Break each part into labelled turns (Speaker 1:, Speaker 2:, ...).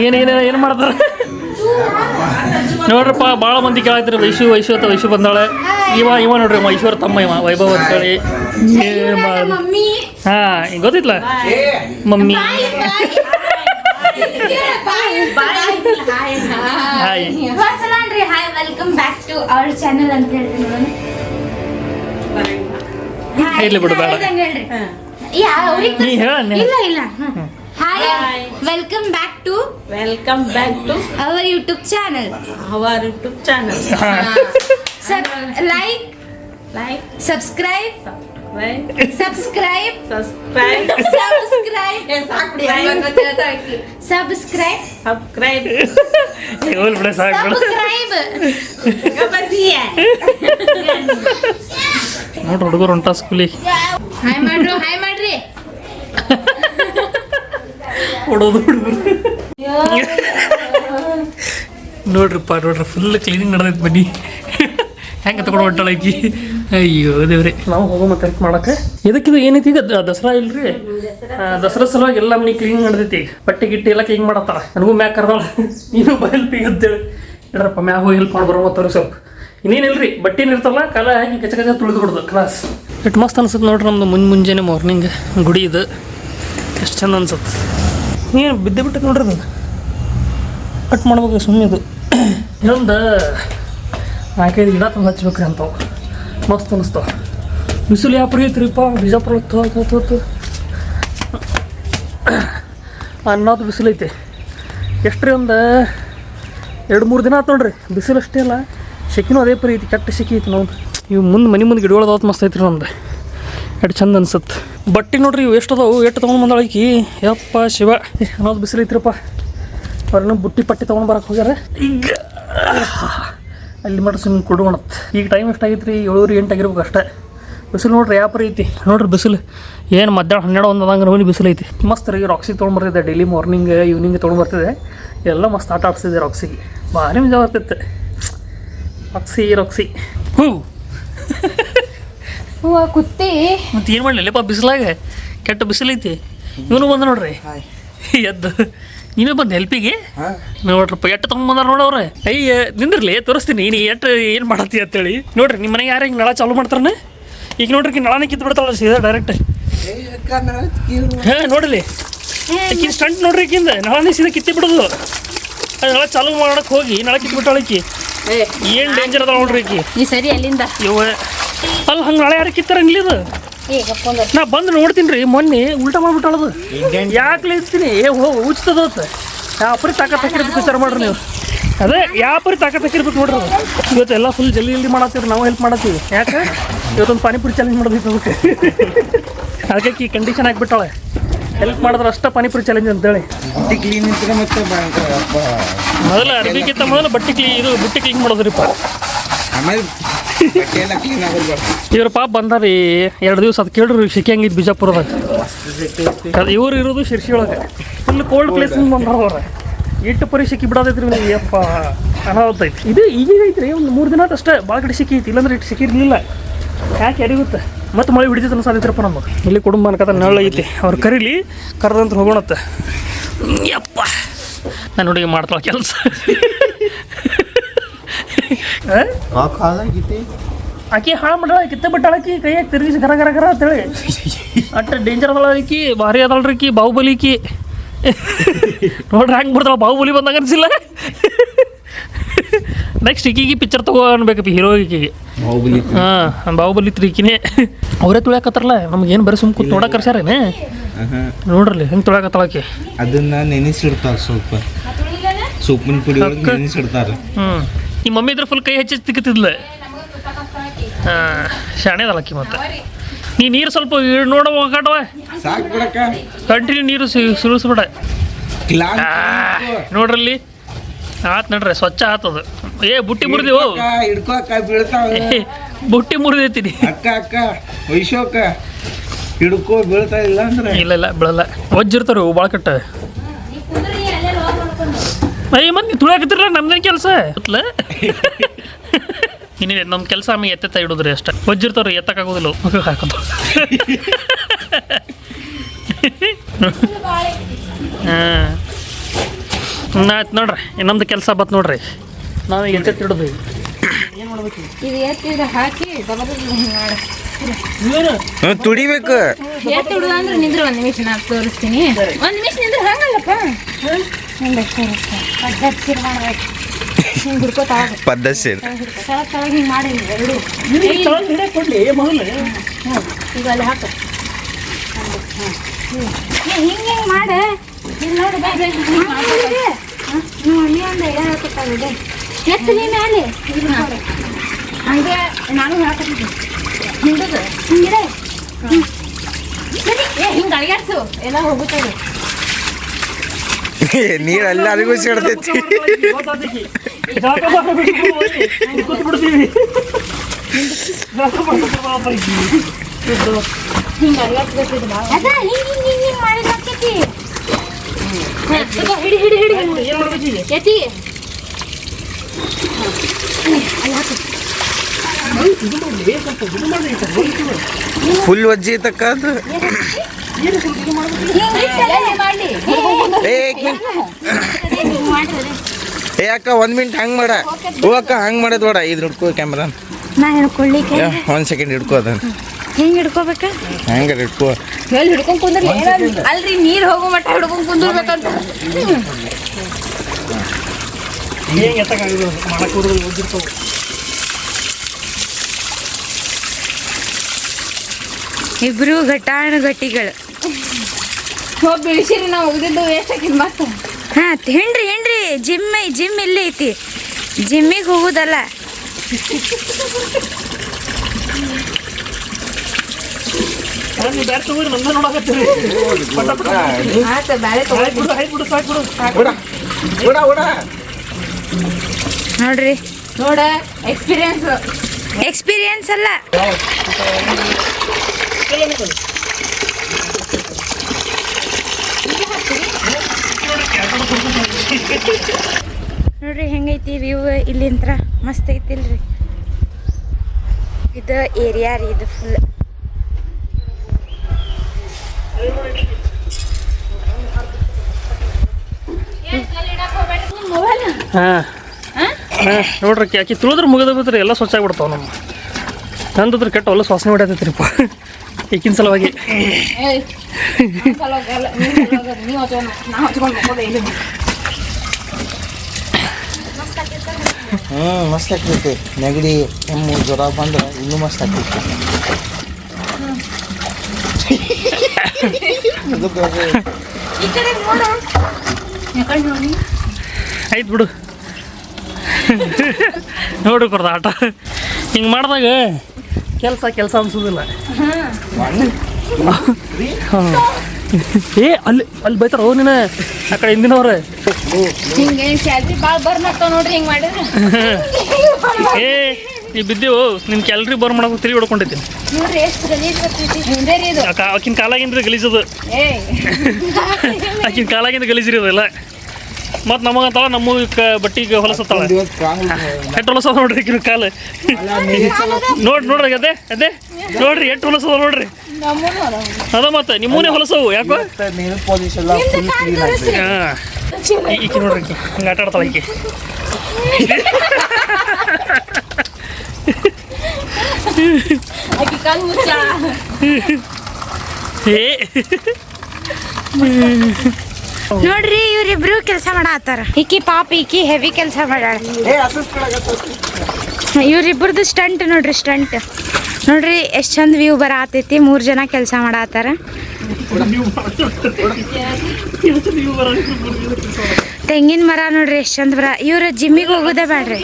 Speaker 1: ಏನು ಏನು ಮಾಡ್ತಾರೆ? ನೋಡ್ರಪ್ಪ ಭಾಳ ಮಂದಿ ಕೇಳಾಯ್ತಾರೆ ವೈಶು ವೈಶು ಅಂತ ವೈಶು ಬಂದಾಳೆ. ಇವ ಇವ ನೋಡ್ರಿ ಮೈಸೂರು ತಮ್ಮ ಇವ ವೈಭವ್ ಅಂತೇಳಿ ಏನು ಮಾಡಿ ಹಾಂ ಗೊತ್ತಿತ್ತಲ್ಲ
Speaker 2: mummy. Hi. Hi. Welcome back to our channel ಅಂತ ಹೇಳ್ರಿ ನೋಡೋಣ Hi,
Speaker 1: ಇರ್ಲಿ ಬಿಡು, ಬೇಡ.
Speaker 2: ಇಲ್ಲ ಇಲ್ಲ hi welcome back to
Speaker 3: Welcome back to
Speaker 2: our YouTube channel
Speaker 3: our YouTube channel.
Speaker 2: Like
Speaker 3: Like,
Speaker 2: subscribe
Speaker 3: subscribe,
Speaker 2: subscribe
Speaker 3: subscribe,
Speaker 2: subscribe subscribe
Speaker 3: subscribe.
Speaker 1: ಹೋಲ್ ಬಿಡ ಸಾಕು ಬಿಡು.
Speaker 2: Subscribe
Speaker 3: Kapasiya.
Speaker 1: ನೋಡ್ರಿ ಹುಡುಗರು ಹೊಂಟ ಸ್ಕೂಲಿಗೆ
Speaker 2: ಹಾಯ್ ಮಾಡ್ರು ಹಾಯ್ ಮಾಡ್ರಿ
Speaker 1: ಹೊಡೋದು ಹುಡುಗರು ನೋಡ್ರಿಪ್ಪ ನೋಡ್ರಿ ಫುಲ್ ಕ್ಲೀನಿಂಗ್ ನಡೆದೈತೆ ಬನ್ನಿ. ಹೆಂಗೆ ತಗೊಂಡು ಹೊಂಟಾಳಕಿ ಅಯ್ಯೋ ದೇವ್ರಿ. ನಾವು ಹೋಗೋ ಮತ್ತೆ ಹೆಲ್ಪ್ ಮಾಡಕ್ಕೆ. ಇದಕ್ಕಿದು ಏನೈತಿ ಈಗ? ದಸರಾ ಇಲ್ರಿ? ದಸರಾ ಸಲುವಾಗಿ ಎಲ್ಲ ಮನೆ ಕ್ಲೀನಿಂಗ್ ನಡೆದೈತಿ ಈಗ. ಬಟ್ಟೆ ಗಿಟ್ಟೆ ಎಲ್ಲ ಕ್ಲೀನ್ ಮಾಡತ್ತಾರ ನನಗೂ ಮ್ಯಾಕ್ ಕರ್ದಾಳ. ನೀನು ಹೆಲ್ಪ್ ಅಂತ ಅಂತೇಳಿ. ಇಡ್ರಪ್ಪ ಮ್ಯಾಗ ಹೋಗಿ ಹೆಲ್ಪ್ ಮಾಡ್ಬರೋ ಮತ್ತೆ ಸ್ವಲ್ಪ. ಇನ್ನೇನಿಲ್ರಿ ಬಟ್ಟೆ ಇರ್ತಲ್ಲ ಕಾಲ ಹಾಕಿ ಕಚ ಕಚ ತುಳಿದು ಬಿಡ್ದು ಕ್ಲಾಸ್ ಇಟ್ಟು ಮಸ್ತ್ ಅನ್ಸುತ್ತೆ ನೋಡ್ರಿ ನಮ್ದು ಮುಂಜ್ ಮುಂಜಾನೆ ಮಾರ್ನಿಂಗ್ ಗುಡಿ ಇದು. ಎಷ್ಟು ಚಂದ ಅನ್ಸುತ್ತೆ ಏನು ಬಿದ್ದು ಬಿಟ್ಟು ನೋಡ್ರಿ ಅದು ಕಟ್ ಮಾಡ್ಬೇಕು ಸುಮ್ಮನೆ ಇದು. ಇನ್ನೊಂದು ನಾಲ್ಕೈದು ಗಿಡ ತಂದು ಹಚ್ಬೇಕ್ರಿ ಅಂತವು ಮಸ್ತ್ ಅನಿಸ್ತಾವ ಬಿಸಿಲು ಯಾವ ಪರಿ ಐತ್ರಿಪ್ಪ? ಬಿಜಾಪುರ ಅನ್ನೋದು ಬಿಸಿಲು ಐತಿ. ಎಷ್ಟು ರೀ ಒಂದು ಎರಡು, ಮೂರು ದಿನ ಆಯ್ತು ನೋಡ್ರಿ. ಬಿಸಿಲು ಅಷ್ಟೇ ಅಲ್ಲ ಸೆಕಿನೂ ಅದೇ ಪರಿ ಐತಿ, ಕೆಟ್ಟ ಸೆಕಿ ಐತಿ ನಾವು ಇವು ಮುಂದೆ ಮನೆ ಮುಂದೆ ಗಿಡಗಳದಾವತ್ತು ಮಸ್ತ್ ಐತ್ರಿ ನಮ್ದು. ಎಷ್ಟು ಚಂದ ಅನ್ಸುತ್ತೆ ಬಟ್ಟೆ ನೋಡ್ರಿ ಇವು ಎಷ್ಟು ಅದಾವು? ಎಷ್ಟು ತೊಗೊಂಡು ಬಂದಾಳಕಿ ಯಪ್ಪ ಶಿವ. ಅನ್ನೋದು ಬಿಸಿಲು ಐತ್ರಪ್ಪ. ಅವ್ರನ್ನ ಬುಟ್ಟಿ ಪಟ್ಟಿ ತೊಗೊಂಡು ಬರಕ್ಕೆ ಹೋಗ್ಯಾರ. ಈಗ ಅಲ್ಲಿ ಮಟ್ಟ ಸುಮ್ಮನೆ ಕೊಡುವಣತ್ ಈಗ ಟೈಮ್ ಎಷ್ಟಾಗೈತೆ ರೀ ಏಳುವರೆ ಎಂಟು ಆಗಿರ್ಬೇಕು ಅಷ್ಟೇ. ಬಿಸಿಲು ನೋಡ್ರಿ ಯಾವ ಪರಿ ಐತಿ. ನೋಡ್ರಿ ಬಿಸಿಲು. ಏನು ಮಧ್ಯಾಹ್ನ ಹನ್ನೆರಡು ಒಂದು ಅದಂಗೆ ನೋಡಿ ಬಿಸಿಲು ಐತಿ. ಮಸ್ತ್ ರೀ ರಾಕ್ಸಿಗೆ ತೊಗೊಂಡು ಬರ್ತಿದೆ. ಡೈಲಿ ಮಾರ್ನಿಂಗ್ ಈವ್ನಿಂಗ್ ತೊಗೊಂಡು ಬರ್ತಿದೆ. ಎಲ್ಲ ಮಸ್ತ್ ಆಟ ಆಡ್ಸಿದೆ ರಾಕ್ಸಿಗೆ ಭಾರಿ ಮಜಾ ಬರ್ತಿತ್ತು. ರಾಕ್ಸಿ ರಾಕ್ಸಿ ಹ್ಞೂ
Speaker 2: ಹೂವ ಕುತ್ತಿ.
Speaker 1: ಮತ್ತೆ ಏನು ಮಾಡಲಿಲ್ಲಪ್ಪ ಬಿಸಿಲಾಗ. ಕೆಟ್ಟ ಬಿಸಿಲೈತಿ. ಇವನು ಬಂದ ನೋಡ್ರಿ. ಎದ್ದು. ನೀವೇ ಬಂದು ಹೆಲ್ಪಿಗೆ ನೋಡ್ರಪ್ಪ ಎಟ್ಟು ತೊಗೊಂಬಂದಾರ ನೋಡವ್ರೆ ಅಯ್ಯ ನಿಂದಿರ್ಲಿ ತೋರಿಸ್ತೀನಿ. ನೀ ಎಟ್ಟು ಏನು ಮಾಡತ್ತಿ ಅಂತೇಳಿ. ನೋಡ್ರಿ ನಿಮ್ಮ ಮನೆಗೆ ಯಾರು ಹಿಂಗೆ ನಳ ಚಾಲು ಮಾಡ್ತಾರನ? ಈಗ ನೋಡ್ರಿ ನಳನೇ ಕಿತ್ತು ಬಿಡ್ತಾಳ ಸೀದಾ ಡೈರೆಕ್ಟ್ ಹಾಂ ನೋಡ್ರಿ. ಈಕಿನ ಸ್ಟಂಟ್ ನೋಡ್ರಿ ಈಕಿಂದ. ನಳನೇ ಸೀದಾ ಕಿತ್ತಿ ಬಿಡೋದು. ನಳ ಚಾಲು ಮಾಡಕ್ಕೆ ಹೋಗಿ ನಳ ಕಿತ್ತು ಬಿಟ್ಟಾಳ ಈಕಿ ಏನು ಡೇಂಜರ್ ಅದ ನೋಡ್ರಿ ಈಕಿ.
Speaker 2: ಸರಿ ಅಲ್ಲಿಂದ.
Speaker 1: ಇವ ಅಲ್ಲಿ ಹಂಗೆ ನಾಳೆ ಯಾರು ಕಿತ್ತಾರಂಗಿಲ್ಲ ಇದು? ನಾ ಬಂದು ನೋಡ್ತೀನಿ ರೀ ಮೊನ್ನೆ ಉಲ್ಟಾ ಮಾಡ್ಬಿಟ್ಟಳದು. ಯಾಕೆ ಇರ್ತೀನಿ? ಏ ಹೋ ತಾಕ ಯಾವ ಪರಿ ತಾಕತ್ ಹಾಕಿರ್ಬೇಕು ವಿಚಾರ ಮಾಡ್ರಿ ನೀವು. ಅದೇ ಯಾಪರಿ ತಾಕ ತಕ್ಕಿರ್ಬೇಕು ನೋಡ್ರಿ. ಇವತ್ತು ಎಲ್ಲ ಫುಲ್ ಜಲ್ದಿ ಜಲ್ದಿ ಮಾಡತ್ತೀವಿ ನಾವು ಹೆಲ್ಪ್ ಮಾಡತ್ತೀವಿ. ಯಾಕೆ? ಇವತ್ತೊಂದು ಪಾನಿಪುರಿ ಚಾಲೆಂಜ್ ಮಾಡೋದಿತ್ತು ಅದಕ್ಕೆ ಅದಕ್ಕೆ ಈ ಕಂಡೀಷನ್ ಆಗಿಬಿಟ್ಟಾಳೆ ಹೆಲ್ಪ್ ಮಾಡಿದ್ರೆ ಅಷ್ಟೇ ಪಾನಿಪುರಿ ಚಾಲೆಂಜ್ ಅಂತೇಳಿ.
Speaker 4: ಬಟ್ಟೆ ಕ್ಲೀನ್
Speaker 1: ಮೊದಲು ಅರ್ಬಿಗಿಂತ ಮೊದಲು ಬಟ್ಟೆ ಕ್ಲೀನ್ ಇದು ಬಟ್ಟೆ ಕ್ಲೀನ್ ಮಾಡೋದ್ರಿಪ್ಪ.
Speaker 4: ಆಮೇಲೆ
Speaker 1: ಇವ್ರ ಪಾಪ ಬಂದಾರಿ ಎರಡು ದಿವಸ ಅದು ಕೇಳ್ರಿ ಶಿಕೆ ಬಿಜಾಪುರದಾಗ. ಇವ್ರು ಇರೋದು ಶಿರ್ಸಿ ಒಳಗೆ. ಫುಲ್ ಕೋಲ್ಡ್ ಪ್ಲೇಸ್ ಬಂದಾರ ಅವ್ರ. ಇಟ್ಟು ಪರಿ ಸಿಕ್ಕಿ ಬಿಡೋದೈತ್ರಿ ಯಪ್ಪ ಅನಾಹುತ ಐತಿ. ಇದು ಈಗೀಗ ಐತ್ರಿ ಒಂದು ಮೂರು ದಿನ ಅಷ್ಟೇ ಭಾಳ ಕಡೆ ಸಿಕ್ಕಿ ಐತಿ ಇಲ್ಲಾಂದ್ರೆ ಇಟ್ಟು ಸಿಕ್ಕಿರ್ಲಿಲ್ಲ. ಯಾಕೆ ಎರಿಗುತ್ತೆ ಮತ್ತೆ ಮಳೆ ಹಿಡಿದಿತ್ತು ಸಾಧ್ಯತ್ರಪ್ಪ ನಮಗೆ. ಇಲ್ಲಿ ಕುಟುಂಬ ಅನ್ಕತ್ತ ನೆರಳು ಐತಿ. ಅವ್ರು ಕರೀಲಿ ಕರೆದಂತ ಹೋಗೋಣತ್ತೆ. ಯಪ್ಪ. ನಾನು ಹುಡುಗಿ ಮಾಡ್ತಾಳ ಕೆಲಸ. ಆಕಿ ಹಾಳು ಮಾಡ್ಯಾಳ ಕಿತ್ತ ಬಿಟ್ಟಾಳ ಆಕಿ ಕೈಯಾಗ ತಿರುಗಿಸಿ ಗರ ಗರ ಗರ ಅಂತೇಳಿ. ಅಟ್ಟ ಡೇಂಜರ್ ಅದಳ ಆಕಿ ಭಾರಿ ಅದಳ್ರಿ ಆಕಿ ಬಾಹುಬಲಿ ಆಕಿ. ನೋಡ್ರಿ ಹಂಗೆ ಬಿಡ್ತಾಳ ಬಾಹುಬಲಿ ಬಂದಾಗ ಅನ್ಸಿಲ್ಲ. ನೆಕ್ಸ್ಟ್ ಈಕಿಗೆ ಪಿಕ್ಚರ್ ತಗೋ ಅನ್ಬೇಕಪ್ಪ ಹೀರೋ ಈಕಿಗೆ.
Speaker 4: ಬಾಹುಬಲಿ
Speaker 1: ಹಾಂ ಬಾಹುಬಲಿ ತ್ರೀಕಿನೇ ಅವರೇ ತುಳ್ಯಾಕತ್ತಾರಲ್ಲ ನಮ್ಗೇನು ಬರೀ ಸುಮ್ ಕೂತ್ ನೋಡಕ್ಕೆ ಕರ್ಸ್ಯಾರೇನೆ ನೋಡ್ರಲ್ಲಿ ಹೆಂಗೆ ತುಳ್ಯಾಕತ್ತಾಳ ಆಕಿ?
Speaker 4: ಅದನ್ನ ನೆನೆಸಿಡ್ತಾರ ಸ್ವಲ್ಪ ಸೊಪ್ಪಿನ ಪುಡಿ. ನೆನೆಸಿಡ್ತಾರ.
Speaker 1: ಹ್ಞೂ ನಿಮ್ಮ ಮಮ್ಮಿ ಇದ್ರೆ ಫುಲ್ ಕೈ ಹೆಚ್ಚಿ ತಿಕ್ಕತ್ತಿದ್ಲ ಹಾಂ ಶಾಣೆದಲ್ಲ ಅಕ್ಕಿ ಮತ್ತೆ. ನೀ ನೀರು ಸ್ವಲ್ಪ ನೋಡವ ನೋಡ ಹೋಗಾಟವ ಕಂಟಿನ್ಯೂ ನೀರು
Speaker 4: ಸುರಿಸ್ಬಿಡ.
Speaker 1: ನೋಡ್ರಲ್ಲಿ. ಆತ್ ನೋಡ್ರಿ ಸ್ವಚ್ಛ ಆತದ ಏ ಬುಟ್ಟಿ ಮುರಿದಿವ ಬುಟ್ಟಿ ಮುರಿದೈತಿನಿ
Speaker 4: ಅಕ್ಕ ಅಕ್ಕ ವೈಶೋಕ ಹಿಡ್ಕೋ ಬೀಳ್ತಾ ಇಲ್ಲ ಅಂದ್ರೆ.
Speaker 1: ಇಲ್ಲ ಇಲ್ಲ ಬೀಳಲ್ಲ. ವಜ್ಜಿರ್ತಾರ ಭಾಳ ಕಟ್ಟ. ಅಯ್ಯ ಮತ್ತೆ ನೀವು ತುಳಿಯಾಕತ್ತಿರಲ್ಲ ನಮ್ದೇನು ಕೆಲಸ? ಗೊತ್ತಲ್ಲ ಇನ್ನೇನು ನಮ್ಮ ಕೆಲಸ ಆಮೇಲೆ ಎತ್ತೆತ್ತ ಇಡೋದ್ರಿ ಅಷ್ಟೇ. ಒಜ್ಜಿರ್ತಾವ್ರಿ ಎತ್ತಕ್ಕಾಗೋದಿಲ್ಲ. ಮಕ್ಕಳು ಹಾಕೋದು. ಹಾಂ. ಆಯ್ತು ನೋಡ್ರಿ ಇನ್ನೊಂದು ಕೆಲಸ ಬತ್ ನೋಡ್ರಿ. ನಾವು ಎತ್ತೆತ್ತ ತಿಡೋದು ಏನು ಮಾಡ್ಬೇಕು
Speaker 2: ಇದು ಎತ್ತಿದ ಹಾಕಿ ಹಿಂಗೆ ಮಾಡು.
Speaker 4: ತುಡಿಬೇಕು.
Speaker 2: ಎತ್ತಿ ಹಿಡಿದು ಅಂದ್ರೆ ನಿಂದ್ರೆ ಒಂದು ನಿಮಿಷ ನಾ ತೋರಿಸ್ತೀನಿ. ಒಂದು ನಿಮಿಷ ನಿಂದ್ರೆ ಹಂಗಲ್ಲಪ್ಪ. ಹಿಂಗೆ ಪದ್ಧತಿ ಮಾಡ್ಬೇಕು. ಹಿಂಗೆ
Speaker 4: ಪದ್ಧತಿ
Speaker 2: ತಳಗ್ ಹಿಂಗೆ ಮಾಡಿ ಎರಡು. ಈಗ ಅಲ್ಲಿ ಹಾಕು. ಹಿಂಗೆ ಹಿಂಗೆ ಮಾಡು. ಇಲ್ಲಿ ನೋಡಿ ಒಂದು ಎತ್ತು. ಹಂಗೆ ನಾನು ಹಿಂಗದು? ಹಿಂಗಿದೆ. ಸರಿ ಏ ಹಿಂಗೆ ಅಳಿಗಾಡ್ಸು. ಎಲ್ಲ ಹೋಗುತ್ತದೆ
Speaker 4: ನೀರು ಎಲ್ಲರಿಗೂ ಸಿಡ್ತೈತಿ
Speaker 1: ಕೂತ್ ಬಿಡ್ತೀವಿ
Speaker 2: ಹಿಂಗೆ ಅಳಿಗಾಡ್ಸ್ಬೇಕಿದ್ದು ಭಾಳ ಅದ ಹಿಂಗೆ ಹಿಂಗೆ ಹಿಂಗೆ ಹಿಂಗೆ ಮಾಡಿದ್ರೆ ಆಗ್ತೈತಿ ಹಾಂ, ತಗೋ, ಹಿಡಿ ಹಿಡಿ ಹಿಡಿ
Speaker 1: ಏನು ಮಾಡ್ಬೇಕು ಈಗ
Speaker 2: ಎತ್ತಿ
Speaker 1: ಇದು ಮಾಡಲಿ ಸ್ವಲ್ಪ ಇದು ಮಾಡಿ
Speaker 4: ಫುಲ್ ವಜ್ಜಿ ತಕ್ಕ ಅದು ಏ ಅಕ್ಕ ಒಂದ್ ಮಿನಿಟ್ ಹಂಗ್ ಮಾಡ. ಹೂ ಅಕ್ಕ ಹಂಗ್ ಮಾಡೋದ್ ಬೇಡ. ಇದ್ ಹಿಡ್ಕೋ ಕ್ಯಾಮ್ರಾ
Speaker 2: ನಾ. ಹಿಡ್ಕೊಳ್ಳಿಕ್ಕೆ
Speaker 4: ಒಂದ್ ಸೆಕೆಂಡ್ ಹಿಡ್ಕೋ ಅದನ್ನ.
Speaker 2: ಹೆಂಗ್ ಹಿಡ್ಕೋಬೇಕ?
Speaker 4: ಹಿಡ್ಕೋ.
Speaker 2: ಎಲ್ಲಿ ಹಿಡ್ಕೊಂಡ್ ಕುಂದ್ರಲಿ ಅಲ್ರಿ ನೀರ್ ಹೋಗೋ ಮಟ್ಟ ಹಿಡ್ಕೊಂಡ್ ಕುಂದಿರ್ಬೇಕಂತ.
Speaker 1: ಏನು ಎತ್ತಕ್ಕಾಗಿಲ್ಲ? ಮಾಡಕ್ಕೆ ಹೋದ್ರೆ ಹೋಗಿರ್ತಾವೆ
Speaker 2: ಇಬ್ರು ಘಟಾಣು ಗಟ್ಟಿಗಳು ಹೋಗಿ ಬೆಳೆಸಿರಿ ನಾವು ಒಗ್ದಿದ್ದು ವೇಸ್ಟ್ ಆಗಿದ್ ಮತ್ತೆ ಹಾ ಹೆಣ್ರಿ ಹೆಣ್ರಿ ಜಿಮ್ ಜಿಮ್ ಇಲ್ಲೇ ಐತಿ. ಜಿಮ್ಮಿಗೆ ಹೋಗುದಲ್ಲ. ನೋಡ್ರಿ. ನೋಡ ಎಕ್ಸ್ಪೀರಿಯನ್ಸ್ ಎಕ್ಸ್ಪೀರಿಯನ್ಸ್ ಅಲ್ಲ. ನೋಡ್ರಿ ಹೆಂಗೈತಿ ವ್ಯೂ ಇಲ್ಲಿಂತ್ರ? ಮಸ್ತ್ ಐತಿಲ್ರಿ ಇದು ಏರಿಯಾ ರೀ ಇದು ಫುಲ್
Speaker 1: ಹಾಂ. ಹಾಂ? ನೋಡ್ರಿ ಆಕಿ- ಆಕಿ ತುಳಿದ್ರೆ ಮುಗಿದ ಬಿದ್ರ ಎಲ್ಲ ಸ್ವಚ್ಛ ಆಗ್ಬಿಡ್ತಾವ ನಮ್ಮ. ನಂದದ್ರ ಕೆಟ್ಟ ಹೊಲ ವಾಸನೆ ಹೊಡ್ಯಾತೈತ್ರಿಪ್ಪ. ಈಗಿನ ಸಲುವಾಗಿ.
Speaker 4: ಹ್ಞೂ ಮಸ್ತ್ ಆಗ್ತೈತಿ. ನೆಗಡಿ ಕೆಮ್ಮು ಜ್ವರ ಬಂದ್ರೆ ಇನ್ನೂ ಮಸ್ತ್ ಆಗ್ತೈತಿ.
Speaker 1: ಆಯ್ತು ಬಿಡು. ನೋಡಿ ಕೊಡ್ದ ಆಟ. ಹಿಂಗೆ ಮಾಡಿದಾಗ ಕೆಲಸ ಕೆಲಸ ಅನ್ಸೋದಿಲ್ಲ. ಏ ಅಲ್ಲಿ ಅಲ್ಲಿ ಬೈತಾರ ಓ ನೀನು? ಆ ಕಡೆ ಹಿಂದಿನವ್ರೆ.
Speaker 2: ಹಿಂಗೆ ಸ್ಯಾಲ್ರಿ ಭಾಳ ಬರ್ನತ್ತ ನೋಡ್ರಿ ಹಿಂಗೆ ಮಾಡಿದ್ರೆ.
Speaker 1: ಏ ನೀ ಬಿದ್ದೇವು ನಿನ್ ಕ್ಯಾಲ್ರಿ ಬರ್ ಮಾಡಕ್ ತಿರುಗಿ ಹೊಡ್ಕೊಂಡೈತಿ ಆಕಿನ ಕಾಲಾಗಿಂದ್ರೆ ಗಲೀಜದು
Speaker 2: ಏ
Speaker 1: ಆಕಿನ ಕಾಲಾಗಿಂದ ಗಲೀಜ್ರಿ ಅದೆಲ್ಲ. ಮತ್ತು ನಮಗಂತಾವ ನಮ್ಮ ಬಟ್ಟಿಗೆ ಹೊಲಸತ್ತಾಳ ಎಟ್ಟು ಹೊಲಸದ ನೋಡ್ರಿ ಕಿರು ಕಾಲು. ನೋಡ್ರಿ ನೋಡ್ರಿ ಅದೇ ಅದೇ ನೋಡ್ರಿ. ಎಷ್ಟು ಹೊಲಸದ ನೋಡ್ರಿ ಅದ ಮತ್ತೆ ನಿಮ್ಮೂನೇ ಹೊಲಸವು ಯಾಕೋ? ಈಕೆ ನೋಡ್ರಿ ಈಕಿ ಹಿಂಗೆ ಆಟ ಆಡ್ತಾಳ ಈಕಿ. ಏ.
Speaker 2: ನೋಡ್ರಿ ಇವ್ರಿಬ್ರು ಕೆಲಸ ಮಾಡತ್ತಾರ. ಈಕಿ ಪಾಪ ಈಕಿ ಹೆವಿ ಕೆಲಸ
Speaker 4: ಮಾಡ
Speaker 2: ಇವ್ರಿಬ್ರದ್ದು ಸ್ಟಂಟ್ ನೋಡ್ರಿ ಸ್ಟಂಟ್ ನೋಡ್ರಿ ಎಷ್ಟು ಚಂದ ವ್ಯೂ ಬರತೈತಿ ಮೂರು ಜನ ಕೆಲಸ ಮಾಡತ್ತಾರ. ತೆಂಗಿನ ಮರ ನೋಡ್ರಿ ಎಷ್ಟು ಚಂದ ಬರ. ಇವ್ರ ಜಿಮ್ಮಿಗೆ ಹೋಗೋದೇ ಬೇಡ್ರಿ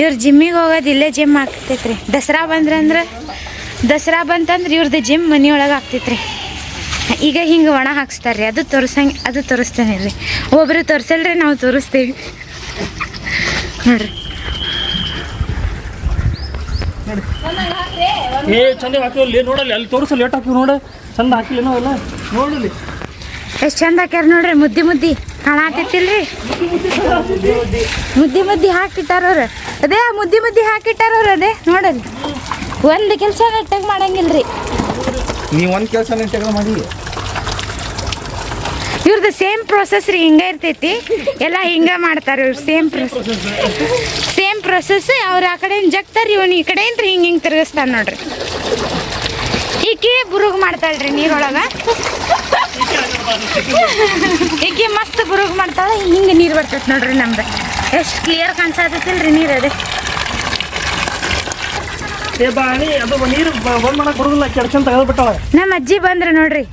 Speaker 2: ಇವ್ರ ಜಿಮ್ಮಿಗೆ ಹೋಗೋದು ಇಲ್ಲೇ ಜಿಮ್ ಆಗ್ತೈತ್ರಿ. ದಸರಾ ಬಂದ್ರಂದ್ರೆ ದಸರಾ ಬಂತಂದ್ರೆ ಇವ್ರದ್ದು ಜಿಮ್ ಮನೆಯೊಳಗೆ ಆಗ್ತೈತ್ರಿ. ಈಗ ಹಿಂಗೆ ಒಣ ಹಾಕ್ಸ್ತಾರ್ರಿ ಅದು ತೋರಿಸಂಗೆ ಅದು ತೋರಿಸ್ತೇನೆ ರೀ. ಒಬ್ರು ತೋರಿಸಲ್ರಿ ನಾವು ತೋರಿಸ್ತೀವಿ. ನೋಡ್ರಿ.
Speaker 1: ಏ ಚಂದ ಹಾಕಿವಲ್ಲಿ ನೋಡಲ್ಲಿ ಅಲ್ಲಿ ತೋರಿಸ ಲೇಟ್ ಹಾಕಿವಿ ನೋಡ. ಚಂದ ಅಲ್ಲ. ನೋಡಲಿ
Speaker 2: ಎಷ್ಟು ಚಂದ ಹಾಕ್ಯಾರ ನೋಡ್ರಿ ಮುದ್ದಿ ಮುದ್ದಿ. ಕಾಣಾತಿತ್ತಿಲ್ರಿ ಮುದ್ದಿ ಮುದ್ದಿ ಹಾಕಿಟ್ಟಾರ ಅವ್ರು. ಅದೇ ಮುದ್ದಿ ಮುದ್ದಿ ಹಾಕಿಟ್ಟಾರ ಅವ್ರು ಅದೇ ನೋಡಲ್ಲಿ. ಒಂದು ಕೆಲಸ ನೆಟ್ಟಾಗ ಮಾಡಂಗಿಲ್ರಿ.
Speaker 4: ನೀ ಒಂದು ಕೆಲಸ ತೆಗೆದು ಮಾಡಿ.
Speaker 2: ಇವ್ರದ್ದು ಸೇಮ್ ಪ್ರೊಸೆಸ್ ರೀ ಹಿಂಗೆ ಇರ್ತೈತಿ. ಎಲ್ಲ ಹಿಂಗೆ ಮಾಡ್ತಾರೆ ಇವ್ರು ಸೇಮ್ ಪ್ರೊಸೆಸ್ ಸೇಮ್ ಪ್ರೊಸೆಸ್ ಅವ್ರು ಆ ಕಡೆ ಜಗ್ತಾರೆ ಇವನು ಈ ಕಡೆ ಹಿಂಗೆ ಹಿಂಗೆ ತಿರುಗಿಸ್ತಾನೆ ನೋಡ್ರಿ. ಈಕೆ ಬುರುಗ್ ಮಾಡ್ತಾಳ್ರಿ ನೀರೊಳಗ ಈಕೆ ಮಸ್ತ್ ಬುರುಗ್ ಮಾಡ್ತಾಳೆ ಹಿಂಗೆ ನೀರು ಬರ್ತೈತೆ ನೋಡ್ರಿ ನಮ್ದು. ಎಷ್ಟು ಕ್ಲಿಯರ್ ಕಾಣಿಸತೈತಿಲ್ರಿ ನೀರು ಅದೇ.
Speaker 1: ಏ ಬಾಣಿ ಅದು ನೀರು ಬಂದ್ ಮಾಡಕ್ ಬರೋದಿಲ್ಲ ಕೆಡ್ಕೊಂಡ್ ತೆಗೆದು ಬಿಟ್ಟಾವ
Speaker 2: ನಮ್ಮ ಅಜ್ಜಿ ಬಂದ್ರ ನೋಡ್ರಿ.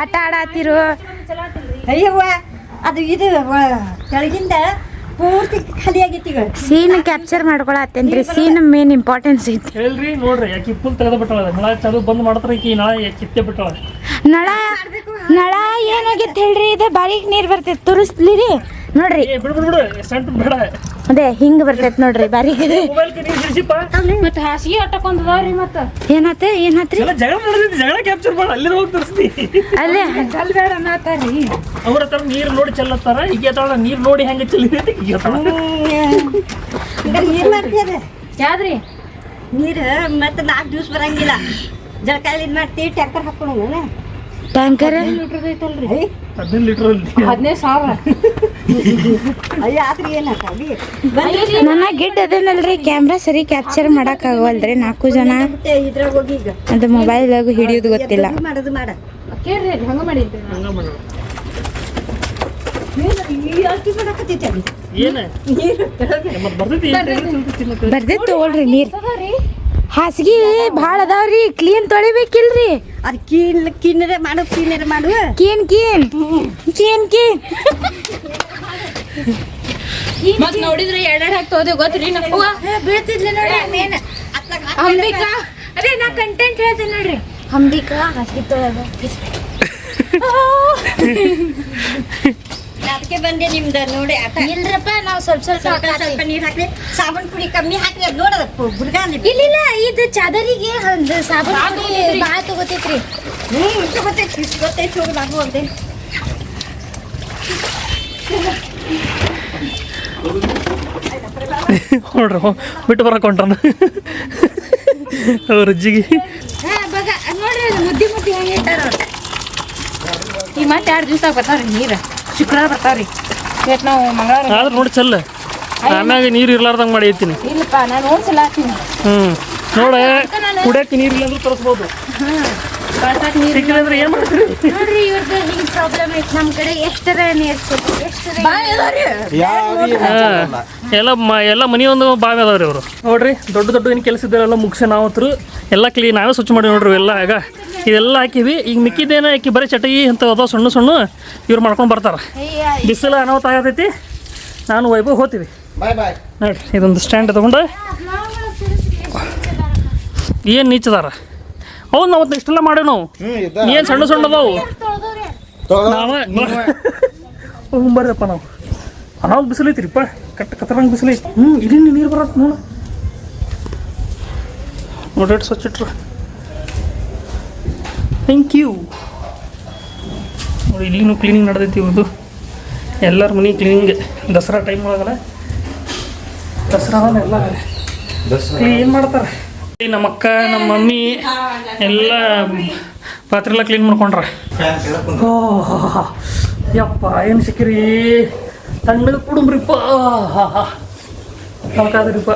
Speaker 2: ಆಟ ಆಡಾತಿರು.
Speaker 3: ಅಯ್ಯವ್ವ ಅದು ಇದು ಕೆಳಗಿಂದ ಪೂರ್ತಿ ಖಾಲಿ ಆಗೈತಿ ಈಗ.
Speaker 2: ಸೀನ್ ಕ್ಯಾಪ್ಚರ್ ಮಾಡ್ಕೊಳತ್ತೇನ್ರಿ. ಸೀನ್ ಮೇನ್ ಇಂಪಾರ್ಟೆನ್ಸ್ ಐತಿ.
Speaker 1: ಹೇಳ್ರಿ ನೋಡ್ರಿ ಯಾಕೆ ಫುಲ್ ತೆಗೆದು ಬಿಟ್ಟಾಳ ನಳ ಚಾಲು ಬಂದ್ ಮಾಡ್ತಾರ ಈಕಿ ನಳ ಕಿತ್ತೆ ಬಿಟ್ಟಾಳ
Speaker 2: ನಳ ನಳ ಏನಾಗೈತೆ ಹೇಳ್ರಿ ಇದು ಬಾಳಿಗೆ ನೀರ್ ಬರ್ತೈತೆ ತುರಿಸ್ಲಿ ರೀ. ನೋಡ್ರಿ.
Speaker 1: ಬಿಡು ಬಿಡು ಬಿಡು ಸೆಂಟ್ ಬೇಡ.
Speaker 2: ಅದೇ ಹಿಂಗ ಬರ್ತೈತ್ ನೋಡ್ರಿ
Speaker 1: ಬಾರಿ.
Speaker 2: ಮತ್ತೆ ಹಾಸಿಗೆ ಆಟಕೊಂಡದವ್ರಿ ಮತ್ತೆ. ಏನಾತ ಏನಾತ್ರಿ?
Speaker 1: ಎಲ್ಲ ಜಗಳ ನಡೆದೈತಿ ಜಗಳ ಕ್ಯಾಪ್ಚರ್ ಮಾಡ ಅಲ್ಲಿ ಹೋಗಿ ತರಿಸ್ತಿ
Speaker 2: ಅಲ್ಲೇ.
Speaker 1: ಅವ್ರ ಹತ್ರ ನೀರು ನೋಡಿ ಚೆಲ್ಲತ್ತಾರ ಈಗ ಎತ್ತಾಳ ನೀರು ನೋಡಿ ಹೆಂಗೆ ಚೆಲ್ಲಿದೈತಿ ಈಗ.
Speaker 3: ನೀರು ಮಾಡ್ತೀರ
Speaker 2: ಯಾವ್ದ್ರಿ?
Speaker 3: ನೀರು ಮತ್ತೆ ನಾಲ್ಕು ದಿವಸ ಬರಂಗಿಲ್ಲ. ಜಳಕಾಲ ಇದು ಮಾಡ್ತೀವಿ ಟ್ಯಾಂಕರ್ ಹಾಕೊಂಡು
Speaker 2: ಟ್ಯಾಂಕರ್
Speaker 1: ಹದಿನೈದು ಲೀಟರ್ ಅಲ್ಲಿ.
Speaker 3: ಅಯ್ಯ ಆದ್ರೆ ಏನಾಗ್ತಾವಿ
Speaker 2: ನನ್ನ ಗಿಡ್ ಅದನ್ನಲ್ರಿ ಕ್ಯಾಮ್ರಾ ಸರಿ ಕ್ಯಾಪ್ಚರ್ ಮಾಡಕ್ ಆಗವಲ್ರಿ ನಾಲ್ಕು ಜನ.
Speaker 3: ಮತ್ತೆ ಇದ್ರಾಗ ಹೋಗಿ ಈಗ.
Speaker 2: ಅದು ಮೊಬೈಲ್ ಹಿಡಿಯೋದು ಗೊತ್ತಿಲ್ಲ.
Speaker 3: ಮಾಡೋದು ಮಾಡ
Speaker 1: ಹಂಗ ಏನ
Speaker 3: ನೀರು.
Speaker 2: ಹಾಸಿಗೆ ಭಾಳ ಅದಾವ್ರಿ ಕ್ಲೀನ್ ತೊಳಿಬೇಕಿಲ್ರಿ.
Speaker 3: ಅದು ಕೀನ್ ಕಿನ್ನರೆ ಮಾಡು ಕೀನರೆ ಮಾಡು.
Speaker 2: ಕೀನ್ ಕೀನ್. ಕೀನ್ ಕೀನ್.
Speaker 5: ಮತ್ ನೋಡಿದ್ರೆ ಎರಡೆರಡು ಹಾಕಿ ತೋದೆ ಗೊತ್ತ್ರಿ ನಪ್ಪವ್ವ
Speaker 2: ಬೀಳ್ತಿದ್ಲಿ ನೋಡಿ ಮೇನ್. ಅಂಬಿಕಾ. ಅದೇ ನಾ ಕಂಟೆಂಟ್ ಹೇಳ್ತೀನಿ ನೋಡ್ರಿ. ಅಂಬಿಕಾ ಹಾಸಿಗೆ ತೊಳೆದ
Speaker 3: ಅದಕ್ಕೆ ಬಂದೆ ನಿಮ್ದು ನೋಡಿ ಆಟ.
Speaker 2: ಇಲ್ರಪ್ಪ ನಾವು ಸ್ವಲ್ಪ ಸ್ವಲ್ಪ
Speaker 3: ಸ್ವಲ್ಪ ಸ್ವಲ್ಪ ನೀರು ಹಾಕ್ರಿ. ಸಾಬೂನ್ ಪುಡಿ ಕಮ್ಮಿ ಹಾಕ್ರಿ ಅದು ನೋಡದ ಬುಡ್ಗ
Speaker 2: ಇಲ್ಲ ಇದು ಚಾದರಿಗೆ ಒಂದು ಸಾಬೂನ್ ಪುಡಿ ಭಾಳ ತಗೋತೈತ್ರಿ.
Speaker 3: ಹ್ಞೂ ಇಷ್ಟು ಗೊತ್ತೈತಿ ಹೋಗಿ ನಾವು ಅಂದೆ
Speaker 1: ನೋಡ್ರಿ ಬಿಟ್ಟು ಬರಕ್ ಅವ್ರ ಅಜ್ಜಿಗೆ.
Speaker 2: ಹಾ ಬಗ ನೋಡ್ರಿ ಮುದ್ದಿ ಮುದ್ದಿ ಹೆಂಗೆ ಇಟ್ಟಾರ
Speaker 5: ಈ ಮತ್ತೆ ಎರಡು ದಿವಸ ಬರ್ತಾವ್ರಿ ನೀರು? ಶುಕ್ರವಾರ ಬರ್ತಾವ್ರಿ ಇವತ್ತು ನಾವು ಮಂಗಳವಾರ
Speaker 1: ಆದ್ರೆ ನೋಡಿ ಚಲ್ಲ. ಆಮ್ಯಾಗ ನೀರು ಇರ್ಲಾರ್ದಂಗೆ ಮಾಡಿ ಐತೀನಿ
Speaker 5: ಇಲ್ಲಪ್ಪ ನಾನು ನೋಡ್ಸಲ್ಲ ಹಾಕ್ತೀನಿ.
Speaker 1: ಹ್ಞೂ ನೋಡ ಕುಡಿಯಕ್ಕೆ ನೀರು ಇಲ್ಲ ಅಂದ್ರೆ ತರಿಸ್ಬೋದು. ಏನು ಮಾಡ್ತೀರಿ?
Speaker 2: ನೋಡ್ರಿ ಇವ್ರದ್ದು ಹಿಂಗೆ ಪ್ರಾಬ್ಲಮ್ ಐತಿ. ನಮ್ಮ ಕಡೆ ಎಷ್ಟರ ನೀರು ಎಷ್ಟರ
Speaker 1: ಹಾಂ ಎಲ್ಲ ಮ ಎಲ್ಲ ಮನೆ ಒಂದು ಬಾವಿ ಅದಾವ್ರಿ ಅವರು ನೋಡ್ರಿ ದೊಡ್ಡ ದೊಡ್ಡ ಏನು ಕೆಲಸ ಇದ್ದಾರೆಲ್ಲ ಮುಗಿಸಿ ನಾವು ಹತ್ರ. ಎಲ್ಲ ಕ್ಲೀನ್ ನಾವೇ ಸ್ವಚ್ಛ ಮಾಡಿ ನೋಡ್ರಿ ಎಲ್ಲ ಆಗ. ಇದೆಲ್ಲ ಹಾಕಿವಿ. ಈಗ ಮಿಕ್ಕಿದ್ದೇನ ಹಾಕಿ ಬರೀ ಚಟಗಿ ಅಂತ ಅದಾವ ಸಣ್ಣ ಸಣ್ಣ. ಇವ್ರು ಮಾಡ್ಕೊಂಡು ಬರ್ತಾರೆ. ಬಿಸಿಲು ಅನಾಹುತ ಆಗತೈತಿ. ನಾನು ವೈಭವ್ ಹೋಗ್ತೀವಿ
Speaker 4: ಬಾಯ್
Speaker 1: ನೋಡ್ರಿ ಇದೊಂದು ಸ್ಟ್ಯಾಂಡ್ ತಗೊಂಡು. ಏನು ನೀಚದಾರ? ಹೌದು ನಾವು ಅವತ್ತು ಇಷ್ಟೆಲ್ಲ ಮಾಡೇವು ನಾವು. ಏನು ಸಣ್ಣ ಸಣ್ಣ ಅದಾವು? ನಾವು ಬರ್ರಪ್ಪ ನಾವು. ಅನಾವ್ ಬಿಸಿಲೈತಿರಿಪ್ಪ. ಕಟ್ಟ ಕತ್ತರಂಗ್ ಬಿಸಿಲೈತಿ. ಹ್ಞೂ ಇಲ್ಲಿ ನೀರು ಬರತ್ತೆ ನೋಡು. ನೋಡ್ರಿ ಸ್ವಚ್ಛ ಇಟ್ರ. ಥ್ಯಾಂಕ್ ಯು ನೋಡಿ ಇಲ್ಲಿನೂ ಕ್ಲೀನಿಂಗ್ ನಡೆದೈತಿ ಇವ್ರದ್ದು ಎಲ್ಲರ ಮನೆ ಕ್ಲೀನಿಂಗ್ ದಸರಾ ಟೈಮ್ ಒಳಗಲ್ಲ. ದಸರಾ. ಎಲ್ಲ ಏನು ಮಾಡ್ತಾರೆ? ನಮ್ಮ ಅಕ್ಕ ನಮ್ಮ ಮಮ್ಮಿ ಎಲ್ಲ ಪಾತ್ರೆ ಎಲ್ಲ ಕ್ಲೀನ್ ಮಾಡ್ಕೊಂಡ್ರ ಓ ಯಪ್ಪ ಏನು ಸಿಕ್ಕಿರಿ ತಣ್ಣಗೆ ಕುಡುಂಬ್ರಿಪ್ಪ ಕಲ್ಕಾದ್ರಿಪ್ಪ